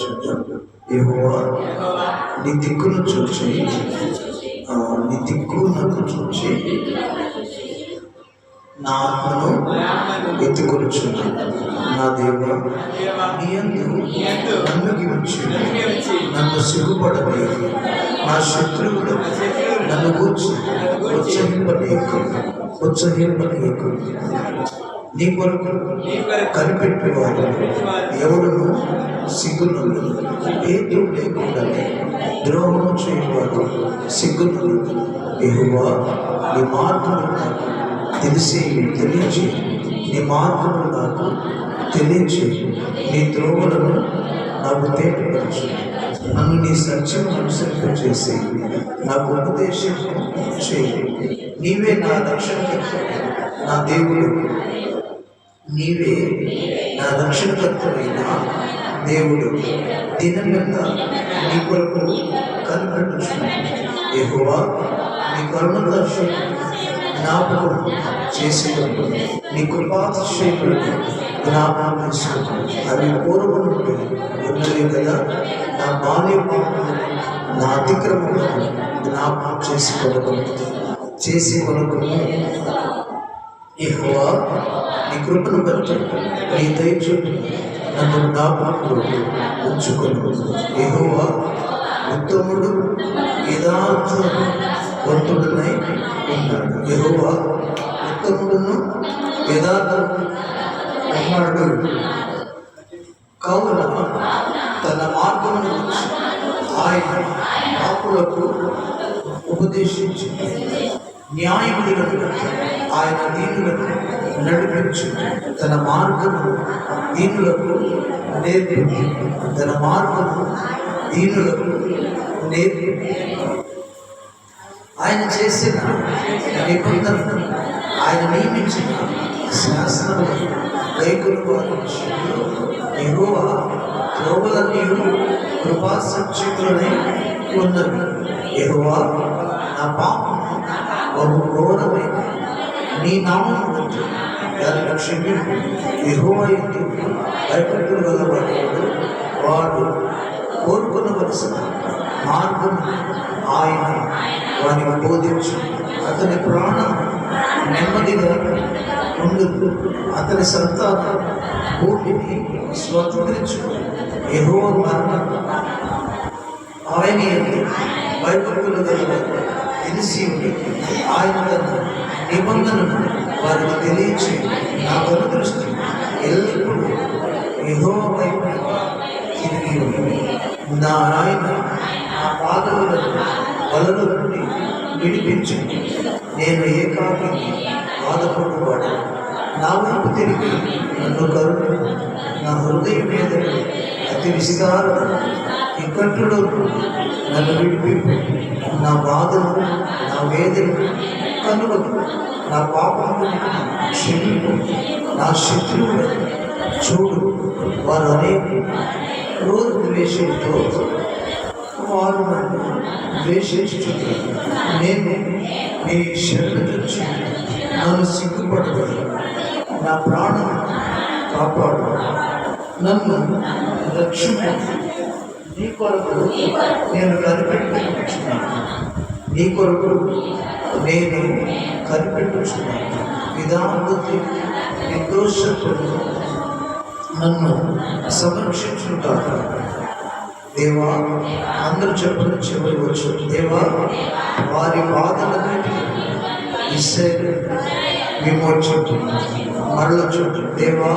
చూద్దాం నీ దిక్కును చూచి నీ దిక్కు నాకు చూచి నా ఆత్మను ఎత్తుకొనుచున్నాను నా దేవ నీ యందు నన్ను నన్ను సిగ్గుపడలేదు. నా శత్రువులు నన్ను కూర్చు ఉత్సహింపలేకు ఉత్సహింపలేకు నీ కొరకు కనిపెట్టేవాడు. ఎవడును సిగ్గును ఏదో లేకుండానే ద్రోహము చేయవాడు సిగ్గును ఎహువా నీ మార్గము నాకు తెలిసి తెలియచి. నీ మార్గము నాకు తెలియచి. నీ ద్రోహులను నాకు తేటపరచు. నన్ను నీ సత్యం అనుసరింప చేసి నాకు ఉపదేశం చేయి. నీవే నా రక్షణ నా దేవుడు నీవే నా రక్షణకర్తమైన దేవుడు. దినమంతా నీ కొరకు కనిపెట్టుచున్నాను యెహోవా నీ కరుణ దర్శనం జ్ఞాపకం చేసేటప్పుడు నీ కృపాతిశయములను జ్ఞాపకం చేసుకుంటాను. అవి పూర్వం ఉన్నది కదా. నా బాల్య పాపములను నా అతిక్రమములను జ్ఞాపకం చేసి చేసుకోవడం చేసి కొనుకును యెహోవా నీ కృపను బట్టి నీ దయచు నన్ను జ్ఞాపకంలో ఉంచుకును. యెహోవా ఉత్తముడు యథార్థ వంతుడునై ఉన్నాడు. యెహోవా ఉత్తముడును యథార్థ ఉన్నాడు కావున తన మార్గమును ఆయన పాపులకు ఉపదేశించింది. న్యాయములను ఆయన దీనులకు నడిపించు తన మార్గము దీనులకు నేర్పి తన మార్గము దీనులకు నేర్పి ఆయన చేసిన నిబంధన ఆయన నియమించిన శాసనము రైతులు ఎగువ లోపలన్నీ కృపా సత్యములనే ఉన్నది ఎగువ నా పాపం నీ నామం బట్టి దాన్ని క్షమింపు ఎగువ ఎందు భయపడుతులు గలవాడు వాడు కోరుకునవలసిన మార్గం ఆయన వారికి బోధించు. అతని ప్రాణం నెమ్మదిగా ఉండు. అతని సంతానం భూమిని స్వతంత్రించు. ఎహో మరణ ఆయన ఎందు భయపడుతులు గలవాడు తెలిసి ఆయన నిబంధనను వారికి తెలియచి నా దృష్టి ఎల్లప్పుడూ ఎహో వైపు తిరిగి నా ఆయన నా పాదములను వలల నుండి విడిపించు. నేను ఏకాకి బాధపడువాడు. నా వైపు తిరిగి నన్ను కరుణ నా హృదయం మీద అతి విస్తారణ ఇక్కట్లో నన్ను విడిపింపు. నా బాధను నా వేదన కనుగొను నా పాపము క్షమింపు. నా శత్రువులను చూడు వారు అనేక క్రోధ ద్వేషంతో వారు నన్ను ద్వేషించుతున్నారు నేను నీ శరణు తెచ్చి నన్ను సిగ్గుపడదు నా ప్రాణం కాపాడు. నన్ను రక్షింపు నీ కొరకు నేను కనిపెట్టుచున్నాను నీ కొరకు నేను కనిపెట్టుకున్నాను. విధానబుద్ధి నిర్దోషత్వం నన్ను సంరక్షించుంటాను దేవా అందరూ చెప్పిన చివరి వచ్చు దేవా వారి బాధలన్నిటినీ ఇస్రాయేలు విమోచించు మరల చుట్టూ దేవా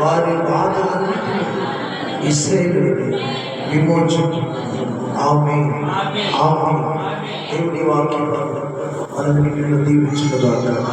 వారి బాధలన్నిటినీ ఇస్రాయేలు విమోచు ఆమె ఆమె దేవుడి వాక్యం మనం దీవించుకుందాం